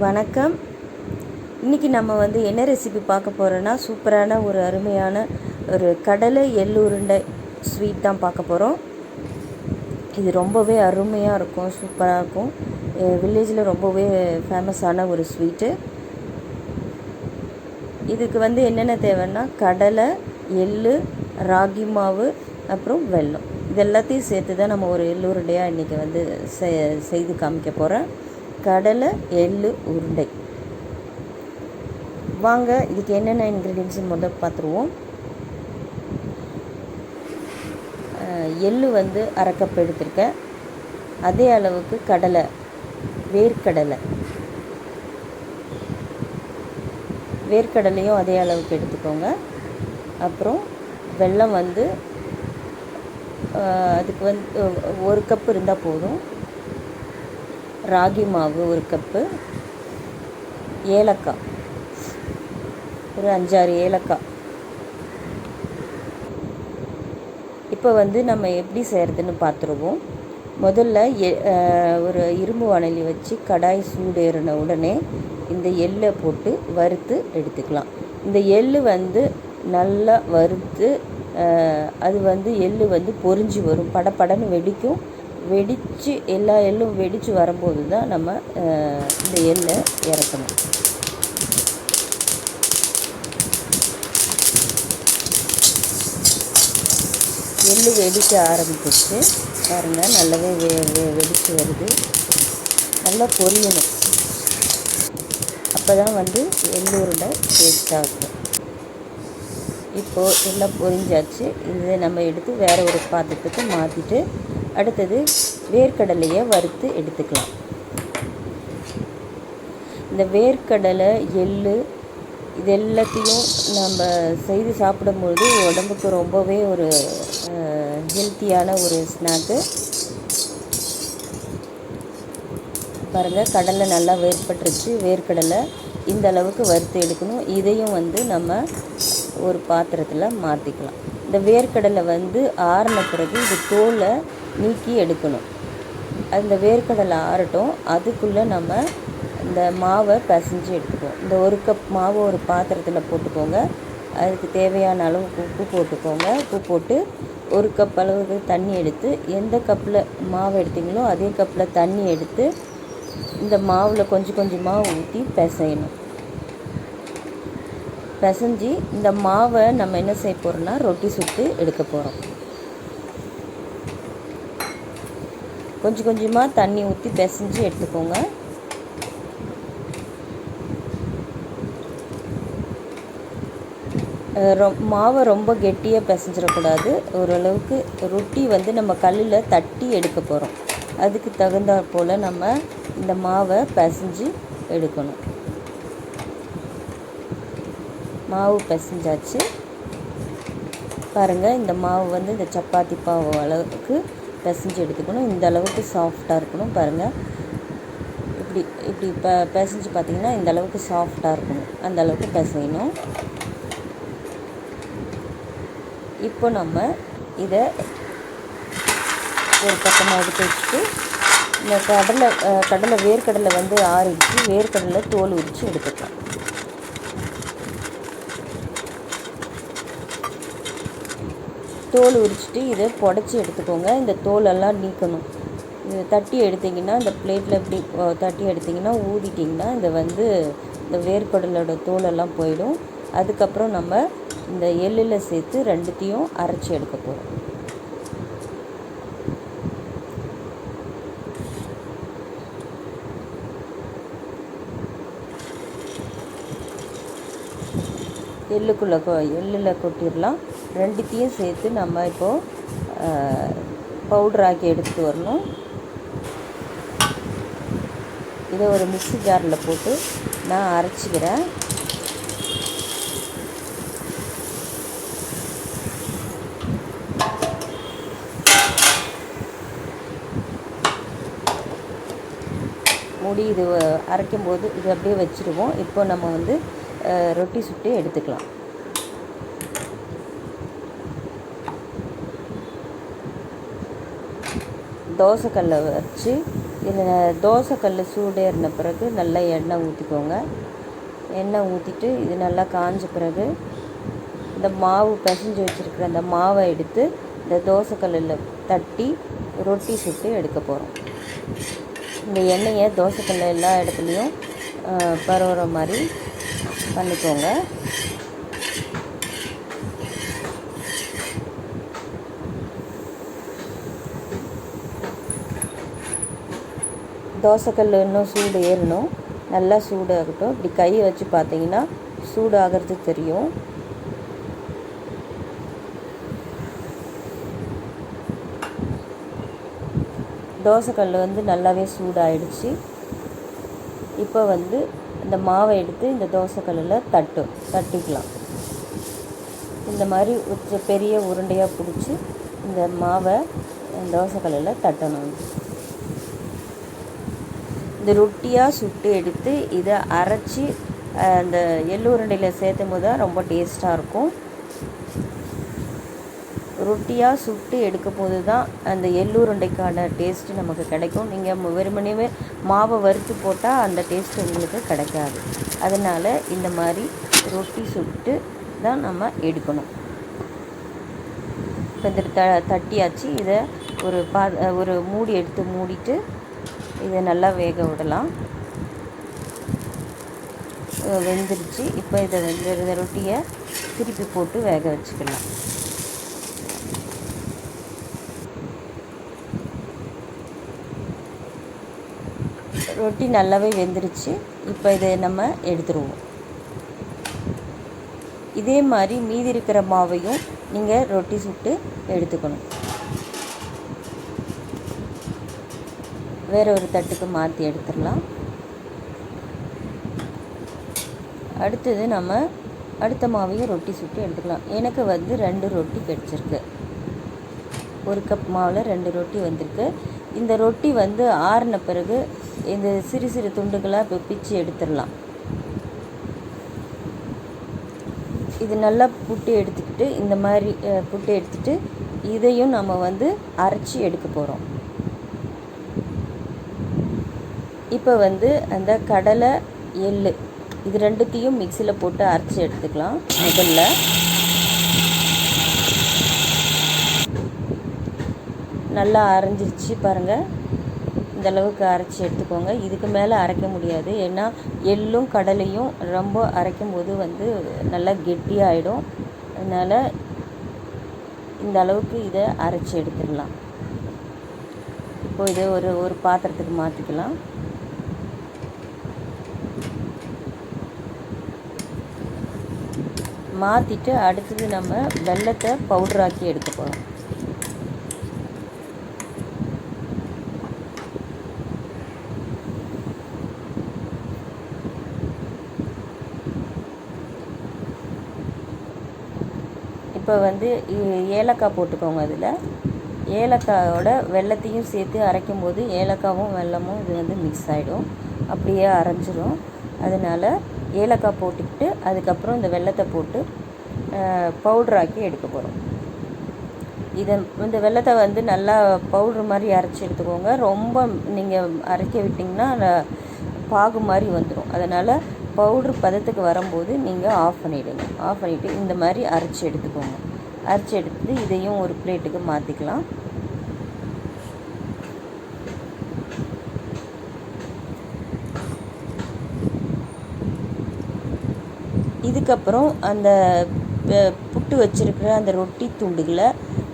வணக்கம். இன்றைக்கி நம்ம வந்து என்ன ரெசிபி பார்க்க போகிறோன்னா சூப்பரான ஒரு அருமையான ஒரு கடலை எள்ளுருண்டை ஸ்வீட் தான் பார்க்க போகிறோம் இது ரொம்பவே அருமையாக இருக்கும் சூப்பராக இருக்கும். வில்லேஜில் ரொம்பவே ஃபேமஸான ஒரு ஸ்வீட்டு இதுக்கு வந்து என்னென்ன தேவைன்னா கடலை எள்ளு ராகி மாவு அப்புறம் வெல்லம். இது எல்லாத்தையும் சேர்த்து தான் நம்ம ஒரு எள்ளுருண்டையாக இன்றைக்கி வந்து செ- செய்து காமிக்க போகிறேன் கடலை எள்ளு உருண்டை. வாங்க இதுக்கு என்னென்ன இன்க்ரீடியன்ஸ் முதல் பார்த்துருவோம். எள்ளு வந்து அரை கப் எடுத்திருக்கேன். அதே அளவுக்கு கடலை வேர்க்கடலை. வேர்க்கடலையும் அதே அளவுக்கு எடுத்துக்கோங்க. அப்புறம் வெல்லம் வந்து அதுக்கு வந்து ஒரு கப் இருந்தால் போதும். ராகி மாவு ஒரு கப்பு ஏலக்காய். ஒரு அஞ்சாறு ஏலக்காய். இப்போ வந்து நம்ம எப்படி செய்கிறதுன்னு பார்த்துருவோம் முதல்ல எ ஒரு இரும்பு வானலி வச்சு கடாய் சூடேறின உடனே இந்த எள்ளை போட்டு வறுத்து எடுத்துக்கலாம். இந்த எள் வந்து நல்லா வறுத்து அது வந்து எள் வந்து பொரிஞ்சு வரும். படப்படன்னு வெடிக்கும். வெடித்து எல்லா எள்ளும் வெடித்து வரும்போது தான் நம்ம இந்த எள்ளை இறக்கணும். எள்ளு வெடிக்க ஆரம்பிச்சிச்சு பாருங்கள் நல்லாவே வெ வெ வெடித்து வருது. நல்லா பொரியணும். அப்போ தான் வந்து எள்ளூரில் உருண்டை டேஸ்ட்டாக இருக்கும் இப்போது எல்லாம் பொரிஞ்சாச்சு. இதை நம்ம எடுத்து வேறு ஒரு பாத்திரத்துக்கு மாற்றிட்டு அடுத்தது வேர்க்கடலையை வறுத்து எடுத்துக்கலாம். இந்த வேர்க்கடலை எள்ளு இது எல்லாத்தையும் நம்ம செய்து சாப்பிடும்பொழுது உடம்புக்கு ரொம்பவே ஒரு ஹெல்த்தியான ஒரு ஸ்நாக்கு பாருங்கள் கடலை நல்லா வேர்பட்டுருச்சு வேர்க்கடலை இந்த அளவுக்கு வறுத்து எடுக்கணும். இதையும் வந்து நம்ம ஒரு பாத்திரத்தில் மாற்றிக்கலாம் இந்த வேர்க்கடலை வந்து ஆறின பிறகு இது தோலை நீக்கி எடுக்கணும். அந்த வேர்க்கடலை ஆறட்டும் அதுக்குள்ளே நம்ம இந்த மாவை பிசைஞ்சு எடுத்துக்குவோம். இந்த ஒரு கப் மாவை ஒரு பாத்திரத்தில் போட்டுக்கோங்க. அதுக்கு தேவையான அளவுக்கு உப்பு போட்டுக்கோங்க. உப்பு போட்டு ஒரு கப் அளவுக்கு தண்ணி எடுத்து எந்த கப்பில் மாவு எடுத்தீங்களோ அதே கப்பில் தண்ணி எடுத்து இந்த மாவில் கொஞ்சம் கொஞ்சமாக ஊற்றி பிசையணும். பிசைஞ்சு இந்த மாவை நம்ம என்ன செய்ய போகிறோம்னா ரொட்டி சுட்டு எடுக்க போகிறோம் கொஞ்சம் கொஞ்சமாக தண்ணி ஊற்றி பிசைஞ்சு எடுத்துக்கோங்க. ரொம் மாவை ரொம்ப கெட்டியாக பிசைஞ்சிடக்கூடாது. ஓரளவுக்கு ரொட்டி வந்து நம்ம கல்லில் தட்டி எடுக்க போகிறோம் அதுக்கு தகுந்த போல் நம்ம இந்த மாவை பிசைஞ்சு எடுக்கணும். மாவு பிசைஞ்சாச்சு. பாருங்கள் இந்த மாவு வந்து இந்த சப்பாத்தி பாவு அளவுக்கு பிசைஞ்சு எடுத்துக்கணும். இந்த அளவுக்கு சாஃப்டாக இருக்கணும் பாருங்கள் இப்படி இப்படி இப்போ பிசைஞ்சு பார்த்தீங்கன்னா இந்த அளவுக்கு சாஃப்டாக இருக்கணும். அந்த அளவுக்கு பிசையணும் இப்போ நம்ம இதை ஒரு பக்கமாக எடுத்து வச்சுட்டு இந்த கடலை கடலை வேர்க்கடலை வந்து ஆறிடுச்சு. வேர்க்கடலை தோல் உரித்து எடுத்துக்கலாம். தோல் உரிச்சிட்டு இதை புடச்சி எடுத்துக்கோங்க. இந்த தோலெல்லாம் நீக்கணும். இது தட்டி எடுத்தீங்கன்னா இந்த பிளேட்டில் இப்படி தட்டி எடுத்தீங்கன்னா ஊதிட்டிங்கன்னா இந்த வந்து இந்த வேர்க்கடலோட தோலெல்லாம் போயிடும். அதுக்கப்புறம் நம்ம இந்த எள்ளில் சேர்த்து ரெண்டுத்தையும் அரைச்சி எடுக்க போகிறோம் எள்ளுக்குள்ளே கொ எள்ளில் கொட்டிடலாம். ரெண்டுத்தையும் சேர்த்து நம்ம இப்போது பவுடர் ஆக்கி வரணும். இதை ஒரு மிக்ஸி ஜாரில் போட்டு நான் அரைச்சிக்கிறேன். மூடி இது அரைக்கும் போது இது அப்படியே வச்சுருவோம். இப்போ நம்ம வந்து ரொட்டி சுட்டு எடுத்துக்கலாம். தோசைக்கல்லை வச்சு இதில் தோசைக்கல் சூடேறின பிறகு நல்லா எண்ணெய் ஊற்றிக்கோங்க எண்ணெய் ஊற்றிட்டு இது நல்லா காஞ்ச பிறகு இந்த மாவு பிசைஞ்சு வச்சுருக்கிற அந்த மாவை எடுத்து இந்த தோசைக்கல்லில் தட்டி ரொட்டி சுட்டு எடுக்க போகிறோம் இந்த எண்ணெயை தோசைக்கல்ல எல்லா இடத்துலையும் பரவுற மாதிரி பண்ணிக்கோங்க. தோசைக்கல் இன்னும் சூடு ஏறணும். நல்லா சூடாகட்டும். இப்படி கையை வச்சு பார்த்தீங்கன்னா சூடாகிறது தெரியும். தோசைக்கல் வந்து நல்லாவே சூடாயிடுச்சு. இப்போ வந்து இந்த மாவை எடுத்து இந்த தோசைக்கல்லில் தட்டு தட்டிக்கலாம். இந்த மாதிரி பெரிய உருண்டையாக பிடிச்சி இந்த மாவை தோசைக்கல்லில் தட்டணும். இந்த ரொட்டியாக சுட்டு எடுத்து இதை அரைச்சி அந்த எள்ளு உருண்டையில் சேர்த்தும் போது தான் ரொம்ப டேஸ்ட்டாக இருக்கும். ரொட்டியாக சுட்டு எடுக்கும் போது தான் அந்த எள்ளுருண்டைக்கான டேஸ்ட்டு நமக்கு கிடைக்கும். நீங்கள் வெறுமனே மாவை வறுத்து போட்டால் அந்த டேஸ்ட் உங்களுக்கு கிடைக்காது. அதனால் இந்த மாதிரி ரொட்டி சுட்டு தான் நம்ம எடுக்கணும். இப்போ இந்த த தட்டியாச்சு. இதை ஒரு பா ஒரு மூடி எடுத்து மூடிட்டு இதை நல்லா வேக விடலாம். வெந்துருச்சு. இப்போ இதை வந்து இந்த ரொட்டியை திருப்பி போட்டு வேக வச்சுக்கலாம். ரொட்டி நல்லாவே வெந்துருச்சு. இப்போ இதை நம்ம எடுத்துருவோம். இதே மாதிரி மீதி இருக்கிற மாவையும் நீங்கள் ரொட்டி சுட்டு எடுத்துக்கணும். வேற ஒரு தட்டுக்கு மாற்றி எடுத்துடலாம். அடுத்தது நம்ம அடுத்த மாவையும் ரொட்டி சுட்டு எடுத்துக்கலாம். எனக்கு வந்து ரெண்டு ரொட்டி கிடச்சிருக்கு. ஒரு கப் மாவில் ரெண்டு ரொட்டி வந்திருக்கு. இந்த ரொட்டி வந்து ஆறின பிறகு இந்த சிறு சிறு துண்டுகளாக இப்போ பிச்சு எடுத்துடலாம். இது நல்லா புட்டு எடுத்துக்கிட்டு இந்த மாதிரி புட்டு எடுத்துகிட்டு இதையும் நம்ம வந்து அரைச்சி எடுக்க போகிறோம் இப்போ வந்து அந்த கடலை எள் இது ரெண்டுத்தையும் மிக்சியில் போட்டு அரைச்சி எடுத்துக்கலாம் முதல்ல. நல்லா அரைஞ்சிருச்சு பாருங்கள் இந்த அளவுக்கு அரைச்சி எடுத்துக்கோங்க. இதுக்கு மேலே அரைக்க முடியாது. ஏன்னா எள்ளும் கடலையும் ரொம்ப அரைக்கும் போது வந்து நல்லா கெட்டியாகிடும் அதனால் இந்த அளவுக்கு இதை அரைச்சி எடுத்துடலாம். இப்போ இதை ஒரு ஒரு பாத்திரத்துக்கு மாற்றிக்கலாம் மாற்றிட்டு அடுத்தது நம்ம வெள்ளத்தை பவுட்ராக்கி எடுக்க போகிறோம் இப்போ வந்து ஏலக்காய் போட்டுக்கோங்க அதில். ஏலக்காயோட வெள்ளத்தையும் சேர்த்து அரைக்கும் போது ஏலக்காவும் வெள்ளமும் இது வந்து மிக்ஸ் ஆகிடும் அப்படியே அரைஞ்சிரும். அதனால் ஏலக்காய் போட்டுக்கிட்டு அதுக்கப்புறம் இந்த வெள்ளத்தை போட்டு பவுட்ராக்கி எடுக்க போகிறோம் இதை இந்த வெள்ளத்தை வந்து நல்லா பவுட்ரு மாதிரி அரைச்சி எடுத்துக்கோங்க. ரொம்ப நீங்கள் அரைக்க விட்டிங்கன்னா பாகு மாதிரி வந்துடும் அதனால் பவுட்ரு பதத்துக்கு வரும்போது நீங்கள் ஆஃப் பண்ணிவிடுங்க ஆஃப் பண்ணிவிட்டு இந்த மாதிரி அரைச்சி எடுத்துக்கோங்க. அரைச்சி எடுத்து இதையும் ஒரு பிளேட்டுக்கு மாற்றிக்கலாம் இதுக்கப்புறம் அந்த புட்டு வச்சுருக்கிற அந்த ரொட்டி துண்டுகளை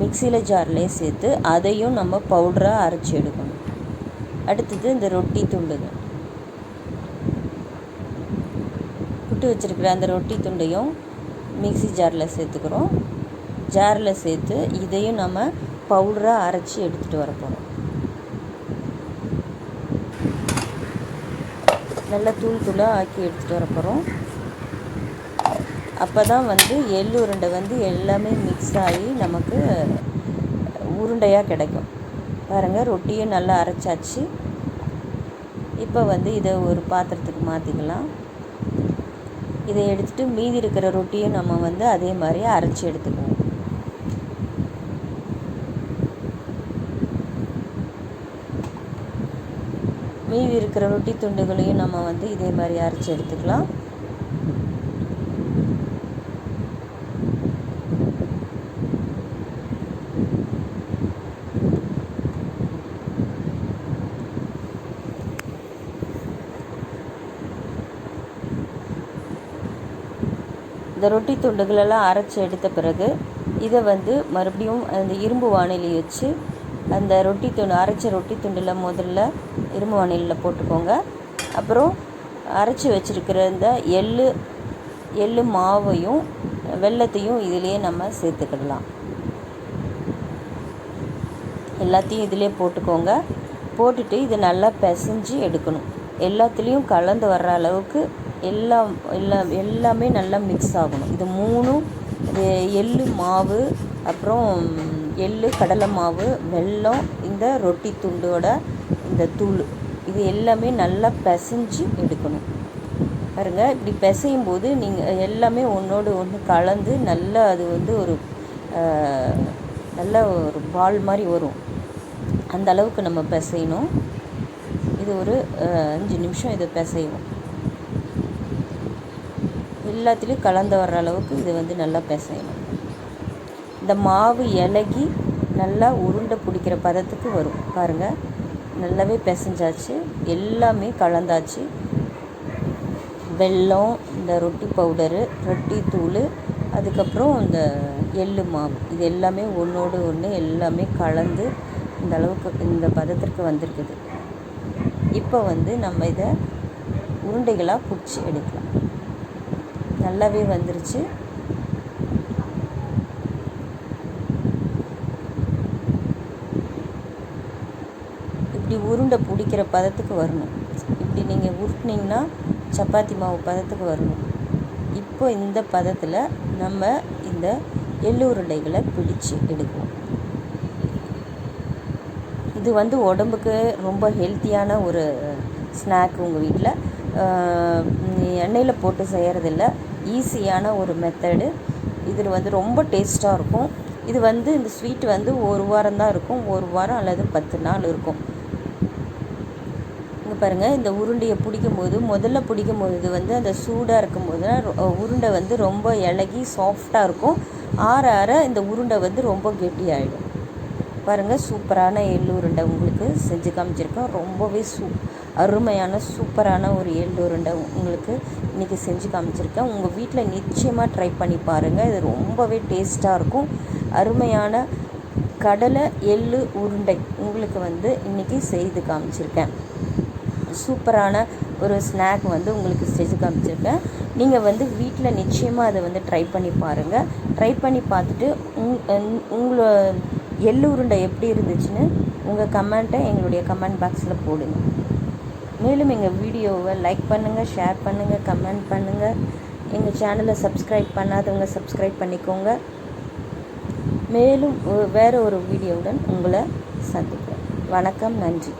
மிக்சியில் ஜார்லேயே சேர்த்து அதையும் நம்ம பவுடராக அரைச்சி எடுக்கணும். அடுத்தது இந்த ரொட்டி துண்டுகள் புட்டு வச்சுருக்கிற அந்த ரொட்டி துண்டையும் மிக்சி ஜாரில் சேர்த்துக்கிறோம். ஜாரில் சேர்த்து இதையும் நம்ம பவுடராக அரைச்சி எடுத்துகிட்டு வர போகிறோம் நல்லா தூள் தூளாக ஆக்கி எடுத்துகிட்டு வர போகிறோம் அப்போ தான் வந்து எள் உருண்டை வந்து எல்லாமே மிக்ஸ் ஆகி நமக்கு உருண்டையாக கிடைக்கும். பாருங்கள் ரொட்டியும் நல்லா அரைச்சாச்சு. இப்போ வந்து இதை ஒரு பாத்திரத்துக்கு மாற்றிக்கலாம் இதை எடுத்துகிட்டு மீதி இருக்கிற ரொட்டியும் நம்ம வந்து அதே மாதிரி அரைச்சி எடுத்துக்குவோம். மீதி இருக்கிற ரொட்டி துண்டுகளையும் நம்ம வந்து இதே மாதிரி அரைச்சி எடுத்துக்கலாம். இந்த ரொட்டி துண்டுகளெல்லாம் அரைச்சி எடுத்த பிறகு இதை வந்து மறுபடியும் அந்த இரும்பு வானிலை வச்சு அந்த ரொட்டி துண்டு அரைச்ச ரொட்டி துண்டில் முதல்ல இரும்பு வானிலையில் போட்டுக்கோங்க. அப்புறம் அரைச்சி வச்சுருக்கிற இந்த எள்ளு எள்ளு மாவையும் வெள்ளத்தையும் இதிலேயே நம்ம சேர்த்துக்கிடலாம். எல்லாத்தையும் இதிலே போட்டுக்கோங்க. போட்டுட்டு இதை நல்லா பிசைஞ்சு எடுக்கணும். எல்லாத்துலேயும் கலந்து வர்ற அளவுக்கு எல்லாம் எல்லாம் எல்லாமே நல்லா மிக்ஸ் ஆகணும். இது மூணும் இது எள்ளு மாவு அப்புறம் எள்ளு கடலை மாவு வெல்லம் இந்த ரொட்டி துண்டோட இந்த தூள். இது எல்லாமே நல்லா பிசைஞ்சு எடுக்கணும். பாருங்கள் இப்படி பிசையும் போது நீங்கள் எல்லாமே ஒன்றோடு ஒன்று கலந்து நல்லா அது வந்து ஒரு நல்ல ஒரு பால் மாதிரி வரும். அந்த அளவுக்கு நம்ம பிசையணும். இது ஒரு அஞ்சு நிமிஷம் இதை பிசைவோம் எல்லாத்துலேயும் கலந்து வர்ற அளவுக்கு இது வந்து நல்லா பிசையணும். இந்த மாவு இலகி நல்லா உருண்டை பிடிக்கிற பதத்துக்கு வரும். பாருங்கள் நல்லாவே பிசைஞ்சாச்சு. எல்லாமே கலந்தாச்சு. வெல்லம் இந்த ரொட்டி பவுடரு ரொட்டி தூள் அதுக்கப்புறம் இந்த எள்ளு மாவு. இது எல்லாமே ஒன்றோடு ஒன்று எல்லாமே கலந்து இந்த அளவுக்கு இந்த பதத்திற்கு வந்திருக்குது. இப்போ வந்து நம்ம இதை உருண்டைகளாக பிடிச்சி எடுக்கலாம். நல்லாவே வந்துருச்சு. இப்படி உருண்டை பிடிக்கிற பதத்துக்கு வரணும். இப்படி நீங்கள் உருட்டினீங்கன்னா சப்பாத்தி மாவு பதத்துக்கு வரணும். இப்போ இந்த பதத்தில் நம்ம இந்த எள்ளு உருண்டைகளை பிடிச்சு எடுக்குவோம். இது வந்து உடம்புக்கு ரொம்ப ஹெல்த்தியான ஒரு ஸ்நாக் உங்கள் வீட்டில் எண்ணெயில் போட்டு செய்கிறதில்ல ஈஸியான ஒரு மெத்தடு இதில் வந்து ரொம்ப டேஸ்ட்டாக இருக்கும். இது வந்து இந்த ஸ்வீட் வந்து ஒரு வாரம் தான் இருக்கும். ஒரு வாரம் அல்லது பத்து நாள் இருக்கும். இங்கே பாருங்கள் இந்த உருண்டையை பிடிக்கும்போது முதல்ல பிடிக்கும்போது போது வந்து அந்த சூடாக இருக்கும்போது உருண்டை வந்து ரொம்ப இலகி சாஃப்டாக இருக்கும். ஆற ஆற இந்த உருண்டை வந்து ரொம்ப கெட்டியாகிடும் பாருங்கள் சூப்பரான எள்ளு உருண்டை உங்களுக்கு செஞ்சு காமிச்சிருக்கேன். ரொம்பவே சூப் அருமையான சூப்பரான ஒரு எள்ளு உருண்டை உங்களுக்கு இன்றைக்கி செஞ்சு காமிச்சிருக்கேன். உங்கள் வீட்டில் நிச்சயமாக ட்ரை பண்ணி பாருங்கள் இது ரொம்பவே டேஸ்ட்டாக இருக்கும். அருமையான கடலை எள்ளு உருண்டை உங்களுக்கு வந்து இன்றைக்கி செய்து காமிச்சிருக்கேன். சூப்பரான ஒரு ஸ்நாக் வந்து உங்களுக்கு செஞ்சு காமிச்சிருக்கேன். நீங்கள் வந்து வீட்டில் நிச்சயமாக அதை வந்து ட்ரை பண்ணி பாருங்கள் ட்ரை பண்ணி பார்த்துட்டு உங் உங்களை எள்ளு உருண்டை எப்படி இருந்துச்சுன்னு உங்கள் கமெண்ட்டை எங்களுடைய கமெண்ட் பாக்ஸில் போடுங்க. மேலும் எங்கள் வீடியோவை லைக் பண்ணுங்கள் ஷேர் பண்ணுங்கள் கமெண்ட் பண்ணுங்கள் எங்கள் சேனலை சப்ஸ்கிரைப் பண்ணாதவங்க சப்ஸ்கிரைப் பண்ணிக்கோங்க. மேலும் வேறு ஒரு வீடியோவுடன் உங்களை சந்திக்கிறேன். வணக்கம் நன்றி.